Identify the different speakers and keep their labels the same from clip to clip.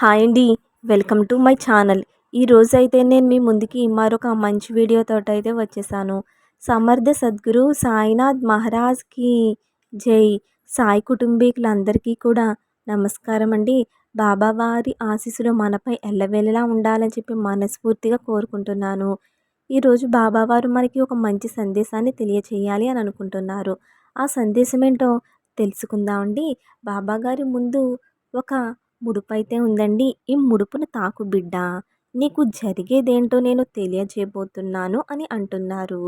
Speaker 1: Hi అండి welcome to my channel. ఈరోజు అయితే నేను మీ ముందుకి మరొక మంచి వీడియోతో అయితే వచ్చేసాను. సమర్థ సద్గురు సాయినాథ్ మహారాజ్కి జై. సాయి కుటుంబీకులందరికీ కూడా నమస్కారం అండి. బాబావారి ఆశీస్సులు మనపై ఎల్లవేళలా ఉండాలని చెప్పి మనస్ఫూర్తిగా కోరుకుంటున్నాను. ఈరోజు బాబావారు మనకి ఒక మంచి సందేశాన్ని తెలియచేయాలి అని అనుకుంటున్నారు. ఆ సందేశం ఏంటో తెలుసుకుందామండి. బాబాగారి ముందు ఒక ముడుపు అయితే ఉందండి. ఈ ముడుపును తాకు బిడ్డ నీకు జరిగేదేంటో నేను తెలియజేయబోతున్నాను అని అంటున్నారు.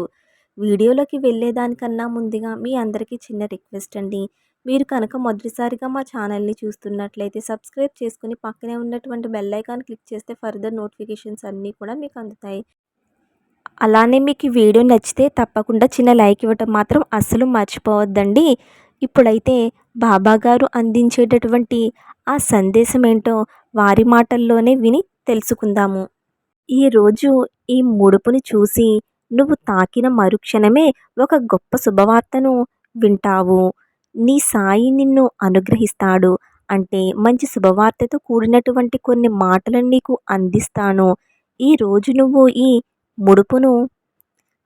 Speaker 1: వీడియోలోకి వెళ్ళేదానికన్నా ముందుగా మీ అందరికీ చిన్న రిక్వెస్ట్ అండి. మీరు కనుక మొదటిసారిగా మా ఛానల్ని చూస్తున్నట్లయితే సబ్స్క్రైబ్ చేసుకుని పక్కనే ఉన్నటువంటి బెల్ ఐకాన్ క్లిక్ చేస్తే ఫర్దర్ నోటిఫికేషన్స్ అన్నీ కూడా మీకు అందుతాయి. అలానే మీకు ఈ వీడియో నచ్చితే తప్పకుండా చిన్న లైక్ ఇవ్వటం మాత్రం అస్సలు మర్చిపోవద్దండి. ఇప్పుడైతే బాబాగారు అందించేటటువంటి ఆ సందేశం ఏంటో వారి మాటల్లోనే విని తెలుసుకుందాము. ఈరోజు ఈ ముడుపుని చూసి నువ్వు తాకిన మరుక్షణమే ఒక గొప్ప శుభవార్తను వింటావు. నీ సాయి నిన్ను అనుగ్రహిస్తాడు. అంటే మంచి శుభవార్తతో కూడినటువంటి కొన్ని మాటలను నీకు అందిస్తాను. ఈరోజు నువ్వు ఈ ముడుపును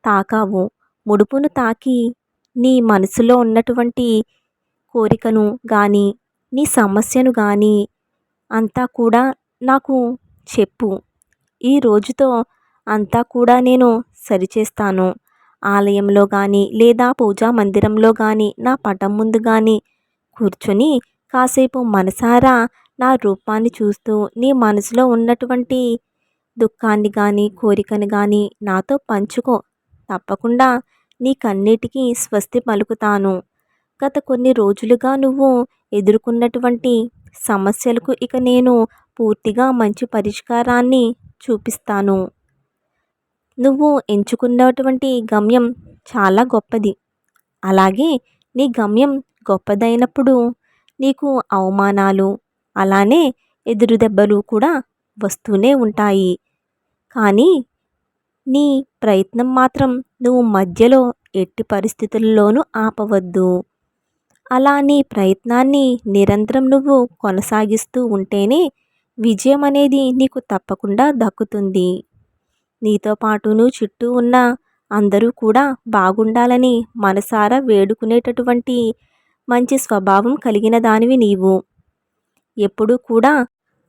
Speaker 1: తాకావు. ముడుపును తాకి నీ మనసులో ఉన్నటువంటి కోరికను కానీ నీ సమస్యను కానీ అంతా కూడా నాకు చెప్పు. ఈ రోజుతో అంతా కూడా నేను సరిచేస్తాను. ఆలయంలో కానీ లేదా పూజా మందిరంలో కానీ నా పటం ముందు కానీ కూర్చొని కాసేపు మనసారా నా రూపాన్ని చూస్తూ నీ మనసులో ఉన్నటువంటి దుఃఖాన్ని కానీ కోరికను కానీ నాతో పంచుకో. తప్పకుండా నీ కన్నిటికీ స్వస్తి పలుకుతాను. గత కొన్ని రోజులుగా నువ్వు ఎదుర్కొన్నటువంటి సమస్యలకు ఇక నేను పూర్తిగా మంచి పరిష్కారాన్ని చూపిస్తాను. నువ్వు ఎంచుకున్నటువంటి గమ్యం చాలా గొప్పది. అలాగే నీ గమ్యం గొప్పదైనప్పుడు నీకు అవమానాలు అలానే ఎదురు దెబ్బలు కూడా వస్తూనే ఉంటాయి. కానీ నీ ప్రయత్నం మాత్రం నువ్వు మధ్యలో ఎట్టి పరిస్థితుల్లోనూ ఆపవద్దు. అలా నీ ప్రయత్నాన్ని నిరంతరం నువ్వు కొనసాగిస్తూ ఉంటేనే విజయం అనేది నీకు తప్పకుండా దక్కుతుంది. నీతో పాటు నువ్వు చుట్టూ ఉన్న అందరూ కూడా బాగుండాలని మనసారా వేడుకునేటటువంటి మంచి స్వభావం కలిగిన దానివి నీవు. ఎప్పుడూ కూడా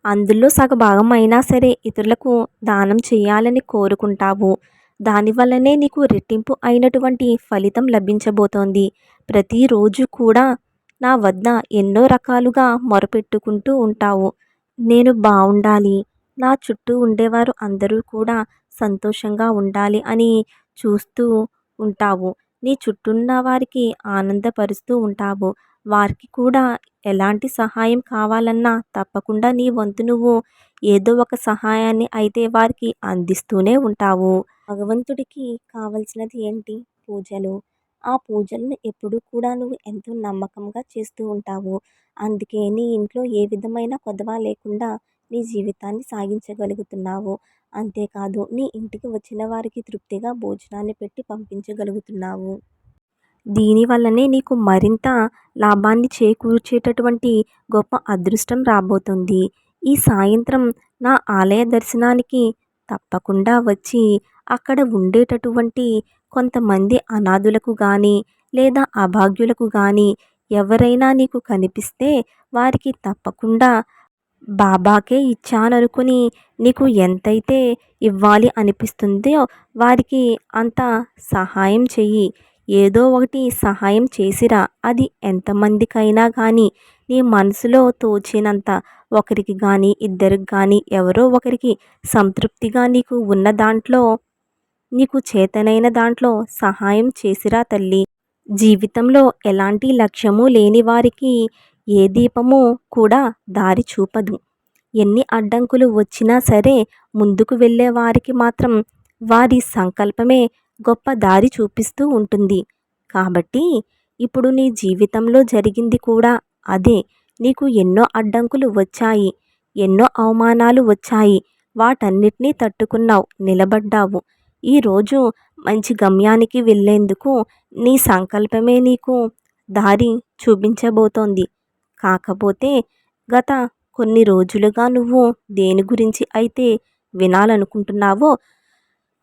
Speaker 1: అందులో సగభాగం అయినా సరే ఇతరులకు దానం చేయాలని కోరుకుంటావు. దానివల్లనే నీకు రెట్టింపు అయినటువంటి ఫలితం లభించబోతోంది. ప్రతిరోజు కూడా నా వద్ద ఎన్నో రకాలుగా మొరపెట్టుకుంటూ ఉంటావు. నేను బాగుండాలి నా చుట్టూ ఉండేవారు అందరూ కూడా సంతోషంగా ఉండాలి అని చూస్తూ ఉంటావు. నీ చుట్టూ ఉన్న వారికి ఆనందపరుస్తూ ఉంటావు. వారికి కూడా ఎలాంటి సహాయం కావాలన్నా తప్పకుండా నీ వంతు నువ్వు ఏదో ఒక సహాయాన్ని అయితే వారికి అందిస్తూనే ఉంటావు. భగవంతుడికి కావలసినది ఏంటి? పూజలు. ఆ పూజలను ఎప్పుడు కూడా నువ్వు ఎంతో నమ్మకంగా చేస్తూ ఉంటావు. అందుకే నీ ఇంట్లో ఏ విధమైన కొదవ లేకుండా నీ జీవితాన్ని సాగించగలుగుతున్నావు. అంతేకాదు నీ ఇంటికి వచ్చిన వారికి తృప్తిగా భోజనాన్ని పెట్టి పంపించగలుగుతున్నావు. దీనివల్లనే నీకు మరింత లాభాన్ని చేకూర్చేటటువంటి గొప్ప అదృష్టం రాబోతుంది. ఈ సాయంత్రం నా ఆలయ దర్శనానికి తప్పకుండా వచ్చి అక్కడ ఉండేటటువంటి కొంతమంది అనాథులకు కానీ లేదా అభాగ్యులకు కానీ ఎవరైనా నీకు కనిపిస్తే వారికి తప్పకుండా బాబాకే ఇచ్చాననుకుని నీకు ఎంతైతే ఇవ్వాలి అనిపిస్తుందో వారికి అంత సహాయం చెయ్యి. ఏదో ఒకటి సహాయం చేసిరా. అది ఎంతమందికైనా కానీ నీ మనసులో తోచినంత ఒకరికి కానీ ఇద్దరికి కానీ ఎవరో ఒకరికి సంతృప్తిగా నీకు ఉన్న దాంట్లో నీకు చేతనైన దాంట్లో సహాయం చేసిరా తల్లి. జీవితంలో ఎలాంటి లక్ష్యము లేని వారికి ఏ దీపము కూడా దారి చూపదు. ఎన్ని అడ్డంకులు వచ్చినా సరే ముందుకు వెళ్ళే వారికి మాత్రం వారి సంకల్పమే గొప్ప దారి చూపిస్తూ ఉంటుంది. కాబట్టి ఇప్పుడు నీ జీవితంలో జరిగింది కూడా అదే. నీకు ఎన్నో అడ్డంకులు వచ్చాయి. ఎన్నో అవమానాలు వచ్చాయి. వాటన్నిటినీ తట్టుకున్నావు నిలబడ్డావు. ఈరోజు మంచి గమ్యానికి వెళ్ళేందుకు నీ సంకల్పమే నీకు దారి చూపించబోతోంది. కాకపోతే గత కొన్ని రోజులుగా నువ్వు దేని గురించి అయితే వినాలనుకుంటున్నావో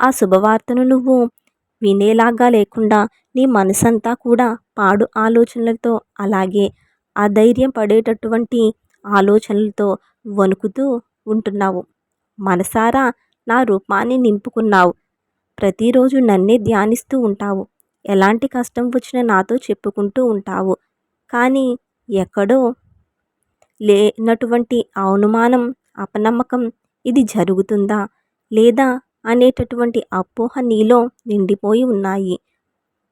Speaker 1: ఆ శుభవార్తను నువ్వు వినేలాగా లేకుండా నీ మనసంతా కూడా పాడు ఆలోచనలతో అలాగే అధైర్యం పడేటటువంటి ఆలోచనలతో వణుకుతూ ఉంటున్నావు. మనసారా నా రూపాన్ని నింపుకున్నావు. ప్రతిరోజు నన్నే ధ్యానిస్తూ ఉంటావు. ఎలాంటి కష్టం వచ్చినా నాతో చెప్పుకుంటూ ఉంటావు. కానీ ఎక్కడో లేనటువంటి అవనుమానం అపనమ్మకం ఇది జరుగుతుందా? లేదా అనేటటువంటి అపోహ నీలో నిండిపోయి ఉన్నాయి.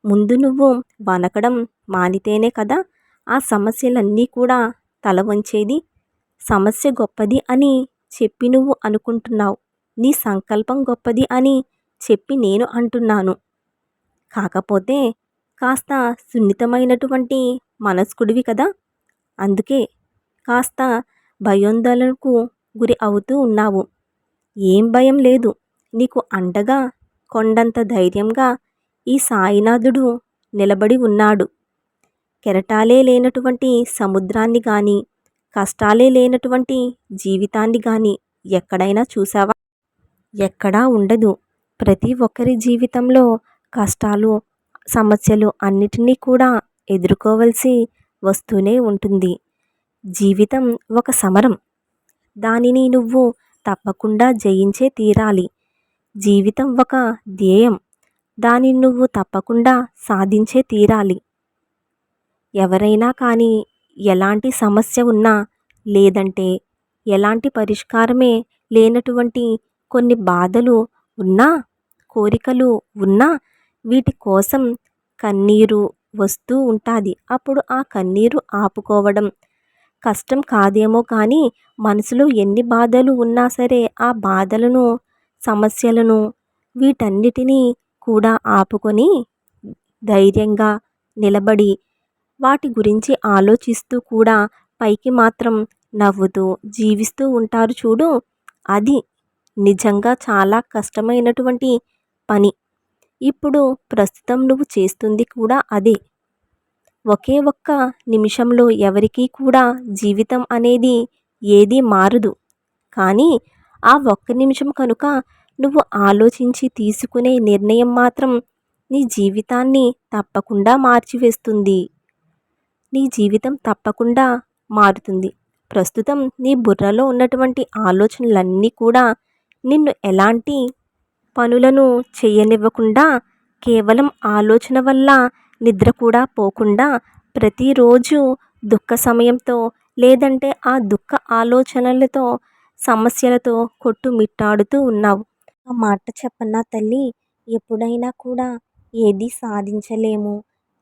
Speaker 1: ముందు నువ్వు వనకడం మానితేనే కదా ఆ సమస్యలన్నీ కూడా తల వంచేది. సమస్య గొప్పది అని చెప్పి నువ్వు అనుకుంటున్నావు. నీ సంకల్పం గొప్పది అని చెప్పి నేను అంటున్నాను. కాకపోతే కాస్త సున్నితమైనటువంటి మనస్కుడివి కదా. అందుకే కాస్త భయోందోళనకు గురి అవుతూ ఉన్నావు. ఏం భయం లేదు. నీకు అండగా కొండంత ధైర్యంగా ఈ సాయినాథుడు నిలబడి ఉన్నాడు. కెరటాలే లేనటువంటి సముద్రాన్ని కానీ కష్టాలే లేనటువంటి జీవితాన్ని కానీ ఎక్కడైనా చూసావా ఎక్కడా ఉండదు. ప్రతి ఒక్కరి జీవితంలో కష్టాలు సమస్యలు అన్నిటినీ కూడా ఎదుర్కోవలసి వస్తూనే ఉంటుంది. జీవితం ఒక సమరం. దానిని నువ్వు తప్పకుండా జయించే తీరాలి. జీవితం ఒక ధ్యేయం. దానిని నువ్వు తప్పకుండా సాధించే తీరాలి. ఎవరైనా కానీ ఎలాంటి సమస్య ఉన్నా లేదంటే ఎలాంటి పరిష్కారమే లేనటువంటి కొన్ని బాధలు ఉన్నా కోరికలు ఉన్నా వీటి కోసం కన్నీరు వస్తూ ఉంటుంది. అప్పుడు ఆ కన్నీరు ఆపుకోవడం కష్టం కాదేమో కానీ మనసులో ఎన్ని బాధలు ఉన్నా సరే ఆ బాధలను సమస్యలను వీటన్నిటినీ కూడా ఆపుకొని ధైర్యంగా నిలబడి వాటి గురించి ఆలోచిస్తూ కూడా పైకి మాత్రం నవ్వుతూ జీవిస్తూ ఉంటారు చూడు. అది నిజంగా చాలా కష్టమైనటువంటి పని. ఇప్పుడు ప్రస్తుతం నువ్వు చేస్తుంది కూడా అదే. ఒకే ఒక్క నిమిషంలో ఎవరికీ కూడా జీవితం అనేది ఏది మారదు. కానీ ఆ ఒక్క నిమిషం కనుక నువ్వు ఆలోచించి తీసుకునే నిర్ణయం మాత్రం నీ జీవితాన్ని తప్పకుండా మార్చివేస్తుంది. నీ జీవితం తప్పకుండా మారుతుంది. ప్రస్తుతం నీ బుర్రలో ఉన్నటువంటి ఆలోచనలన్నీ కూడా నిన్ను ఎలాంటి పనులను చేయనివ్వకుండా కేవలం ఆలోచన వల్ల నిద్ర కూడా పోకుండా ప్రతిరోజు దుఃఖ సమయంతో లేదంటే ఆ దుఃఖ ఆలోచనలతో సమస్యలతో కొట్టుమిట్టాడుతూ ఉన్నావు. ఆ మాట చెప్పనా తల్లి? ఎప్పుడైనా కూడా ఏది సాధించలేము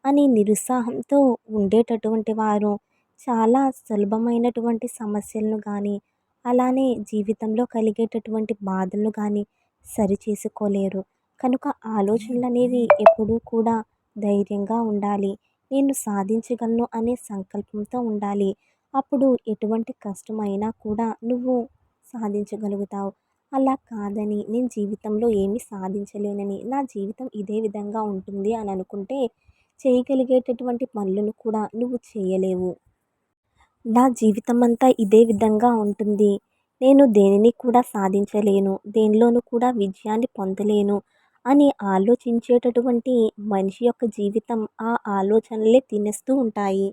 Speaker 1: అని నిరుత్సాహంతో ఉండేటటువంటి వారు చాలా సులభమైనటువంటి సమస్యలను కానీ అలానే జీవితంలో కలిగేటటువంటి బాధలను కానీ సరి చేసుకోలేరు కనుక ఆలోచనలు అనేవి ఎప్పుడూ కూడా ధైర్యంగా ఉండాలి. నేను సాధించగలను అనే సంకల్పంతో ఉండాలి. అప్పుడు ఎటువంటి కష్టమైనా కూడా నువ్వు సాధించగలుగుతావు. అలా కాదని నేను జీవితంలో ఏమీ సాధించలేనని నా జీవితం ఇదే విధంగా ఉంటుంది అని అనుకుంటే చేయగలిగేటటువంటి పనులను కూడా నువ్వు చేయలేవు. నా జీవితం అంతా ఇదే విధంగా ఉంటుంది. నేను దేనిని కూడా సాధించలేను దేనిలోనూ కూడా విజయాన్ని పొందలేను అని ఆలోచించేటటువంటి మనిషి యొక్క జీవితం ఆ ఆలోచనలే తినేస్తూ ఉంటాయి.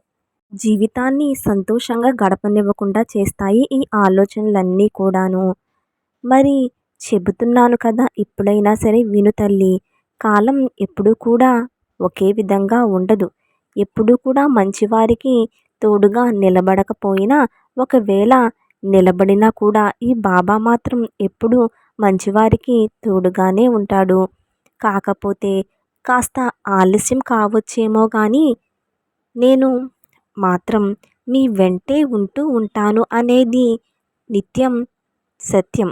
Speaker 1: జీవితాన్ని సంతోషంగా గడపనివ్వకుండా చేస్తాయి ఈ ఆలోచనలన్నీ కూడాను. మరి చెబుతున్నాను కదా ఇప్పుడైనా సరే విను తల్లి. కాలం ఎప్పుడూ కూడా ఒకే విధంగా ఉండదు. ఎప్పుడూ కూడా మంచివారికి తోడుగా నిలబడకపోయినా ఒకవేళ నిలబడినా కూడా ఈ బాబా మాత్రం ఎప్పుడూ మంచివారికి తోడుగానే ఉంటాడు. కాకపోతే కాస్త ఆలస్యం కావచ్చేమో కానీ నేను మాత్రం మీ వెంటే ఉంటూ ఉంటాను అనేది నిత్యం సత్యం.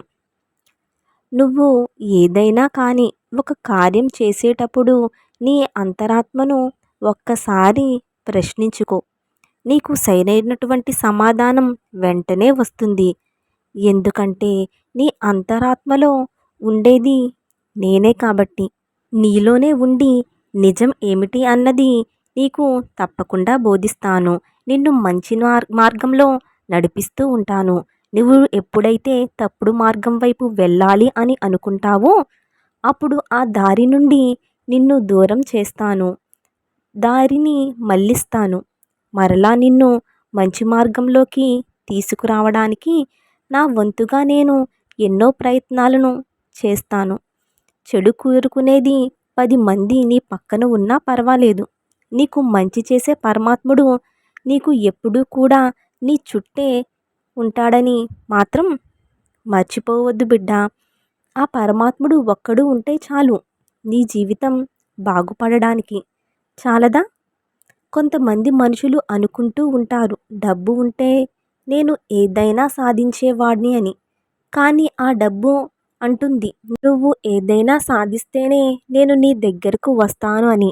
Speaker 1: నువ్వు ఏదైనా కానీ ఒక కార్యం చేసేటప్పుడు నీ అంతరాత్మను ఒక్కసారి ప్రశ్నించుకో. నీకు సరైనటువంటి సమాధానం వెంటనే వస్తుంది. ఎందుకంటే నీ అంతరాత్మలో ఉండేది నేనే కాబట్టి. నీలోనే ఉండి నిజం ఏమిటి అన్నది నీకు తప్పకుండా బోధిస్తాను. నిన్ను మంచి మార్గంలో నడిపిస్తూ ఉంటాను. నువ్వు ఎప్పుడైతే తప్పుడు మార్గం వైపు వెళ్ళాలి అని అనుకుంటావో అప్పుడు ఆ దారి నుండి నిన్ను దూరం చేస్తాను. దారిని మళ్ళిస్తాను. మరలా నిన్ను మంచి మార్గంలోకి తీసుకురావడానికి నా వంతుగా నేను ఎన్నో ప్రయత్నాలను చేస్తాను. చెడు కూరుకునేది పది మంది నీ పక్కన ఉన్నా పర్వాలేదు. నీకు మంచి చేసే పరమాత్ముడు నీకు ఎప్పుడూ కూడా నీ చుట్టే ఉంటాడని మాత్రం మర్చిపోవద్దు బిడ్డ. ఆ పరమాత్ముడు ఒక్కడు ఉంటే చాలు నీ జీవితం బాగుపడడానికి. చాలదా? కొంతమంది మనుషులు అనుకుంటూ ఉంటారు డబ్బు ఉంటే నేను ఏదైనా సాధించేవాడిని అని. కానీ ఆ డబ్బు అంటుంది నువ్వు ఏదైనా సాధిస్తేనే నేను నీ దగ్గరకు వస్తాను అని.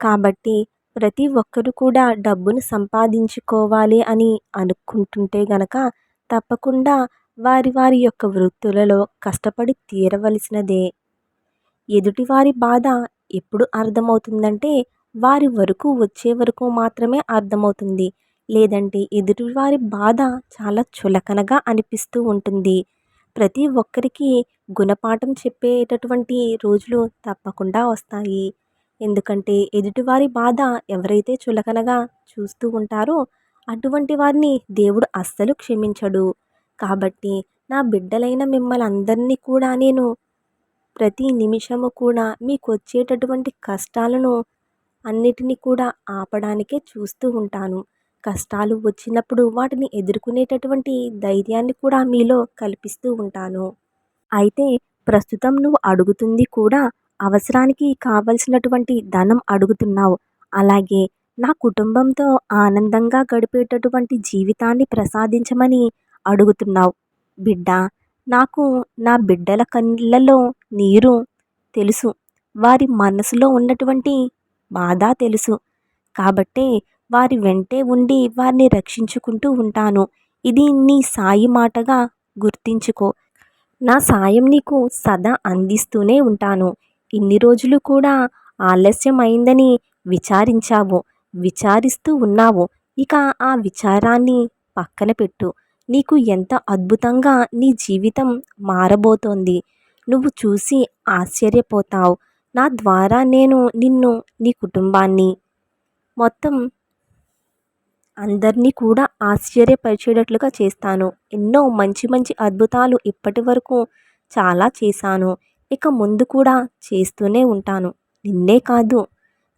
Speaker 1: కాబట్టి ప్రతి ఒక్కరు కూడా డబ్బును సంపాదించుకోవాలి అని అనుకుంటుంటే గనక తప్పకుండా వారి వారి యొక్క వృత్తులలో కష్టపడి తీరవలసినదే. ఎదుటివారి బాధ ఎప్పుడు అర్థమవుతుందంటే వారి వరకు వచ్చే వరకు మాత్రమే అర్థమవుతుంది. లేదంటే ఎదుటివారి బాధ చాలా చులకనగా అనిపిస్తూ ఉంటుంది. ప్రతి ఒక్కరికి గుణపాఠం చెప్పేటటువంటి రోజులు తప్పకుండా వస్తాయి. ఎందుకంటే ఎదుటివారి బాధ ఎవరైతే చులకనగా చూస్తూ ఉంటారో అటువంటి వారిని దేవుడు అస్సలు క్షమించడు. కాబట్టి నా బిడ్డలైన మిమ్మల్ని అందరినీ కూడా నేను ప్రతి నిమిషము కూడా మీకు వచ్చేటటువంటి కష్టాలను అన్నిటినీ కూడా ఆపడానికే చూస్తూ ఉంటాను. కష్టాలు వచ్చినప్పుడు వాటిని ఎదుర్కొనేటటువంటి ధైర్యాన్ని కూడా మీలో కల్పిస్తూ ఉంటాను. అయితే ప్రస్తుతం నువ్వు అడుగుతుంది కూడా అవసరానికి కావలసినటువంటి ధనం అడుగుతున్నావు. అలాగే నా కుటుంబంతో ఆనందంగా గడిపేటటువంటి జీవితాన్ని ప్రసాదించమని అడుగుతున్నావు. బిడ్డ నాకు నా బిడ్డల కళ్ళలో నీరు తెలుసు. వారి మనసులో ఉన్నటువంటి బాధ తెలుసు. కాబట్టే వారి వెంటే ఉండి వారిని రక్షించుకుంటూ ఉంటాను. ఇది నీ సాయి మాటగా గుర్తించుకో. నా సాయం నీకు సదా అందిస్తూనే ఉంటాను. ఇన్ని రోజులు కూడా ఆలస్యం అయిందని విచారించావు. విచారిస్తూ ఉన్నావు. ఇక ఆ విచారాన్ని పక్కన పెట్టు. నీకు ఎంత అద్భుతంగా నీ జీవితం మారబోతోంది. నువ్వు చూసి ఆశ్చర్యపోతావు. నా ద్వారా నేను నిన్ను నీ కుటుంబాన్ని మొత్తం అందరినీ కూడా ఆశ్చర్యపరిచేటట్లుగా చేస్తాను. ఎన్నో మంచి మంచి అద్భుతాలు ఇప్పటి వరకు చాలా చేశాను. ఇక ముందు కూడా చేస్తూనే ఉంటాను. నిన్నే కాదు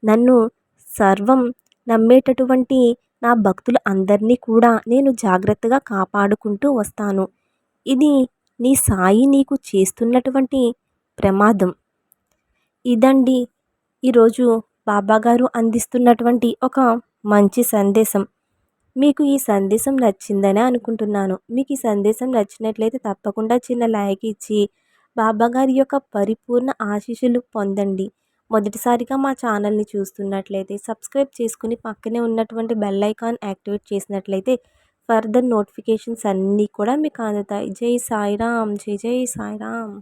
Speaker 1: నన్ను సర్వం నమ్మేటటువంటి నా భక్తులు అందరినీ కూడా నేను జాగ్రత్తగా కాపాడుకుంటూ వస్తాను. ఇది నీ సాయి నీకు చేస్తున్నటువంటి ప్రమాదం. ఇదండి ఈరోజు బాబాగారు అందిస్తున్నటువంటి ఒక మంచి సందేశం. మీకు ఈ సందేశం నచ్చిందని అనుకుంటున్నాను. మీకు ఈ సందేశం నచ్చినట్లయితే తప్పకుండా చిన్న లైక్ ఇచ్చి బాబాగారి యొక్క పరిపూర్ణ ఆశీస్సులు పొందండి. మొదటిసారిగా మా ఛానల్ని చూస్తున్నట్లయితే సబ్స్క్రైబ్ చేసుకుని పక్కనే ఉన్నటువంటి బెల్ ఐకాన్ యాక్టివేట్ చేసినట్లయితే ఫర్దర్ నోటిఫికేషన్స్ అన్నీ కూడా మీకు అందుతాయి. జై సాయిరామ్ జై జై సాయిరామ్.